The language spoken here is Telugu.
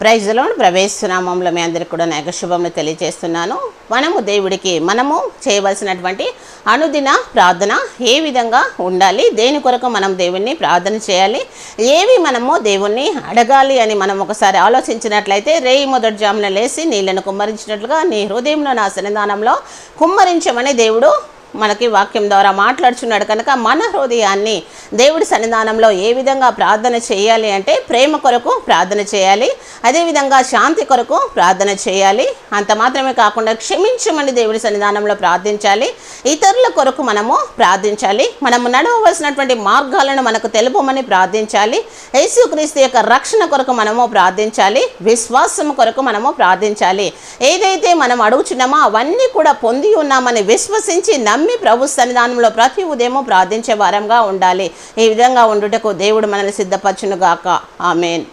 ప్రైజ్లో ప్రవేశనామంలో మీ అందరికీ కూడా నాకు శుభములు తెలియజేస్తున్నాను. మనము దేవుడికి మనము చేయవలసినటువంటి అనుదిన ప్రార్థన ఏ విధంగా ఉండాలి? దేని కొరకు మనం దేవుణ్ణి ప్రార్థన చేయాలి? ఏవి మనము దేవుణ్ణి అడగాలి అని మనం ఒకసారి ఆలోచించినట్లయితే రేయి మొదటి జామున లేసి నీళ్ళను కుమ్మరించినట్లుగా నీ హృదయంలో నా సన్నిధానంలో కుమ్మరించమని దేవుడు మనకి వాక్యం ద్వారా మాట్లాడుచున్నాడు కనుక మన హృదయాన్ని దేవుడి సన్నిధానంలో ఏ విధంగా ప్రార్థన చేయాలి అంటే ప్రేమ కొరకు ప్రార్థన చేయాలి అదేవిధంగా శాంతి కొరకు ప్రార్థన చేయాలి. అంత మాత్రమే కాకుండా క్షమించమని దేవుడి సన్నిధానంలో ప్రార్థించాలి. ఇతరుల కొరకు మనము ప్రార్థించాలి. మనము నడవవలసినటువంటి మార్గాలను మనకు తెలుపమని ప్రార్థించాలి. యేసుక్రీస్తు యొక్క రక్షణ కొరకు మనము ప్రార్థించాలి. విశ్వాసం కొరకు మనము ప్రార్థించాలి. ఏదైతే మనం అడుగుచున్నామో అవన్నీ కూడా పొంది ఉన్నామని విశ్వసించి నమ్మి ప్రభు సన్నిధానంలో ప్రతి ఉదయము ప్రార్థించే వారంగా ఉండాలి. ఈ విధంగా ఉండుటకు దేవుడు మనల్ని సిద్ధపరచునుగాక. ఆమెన్.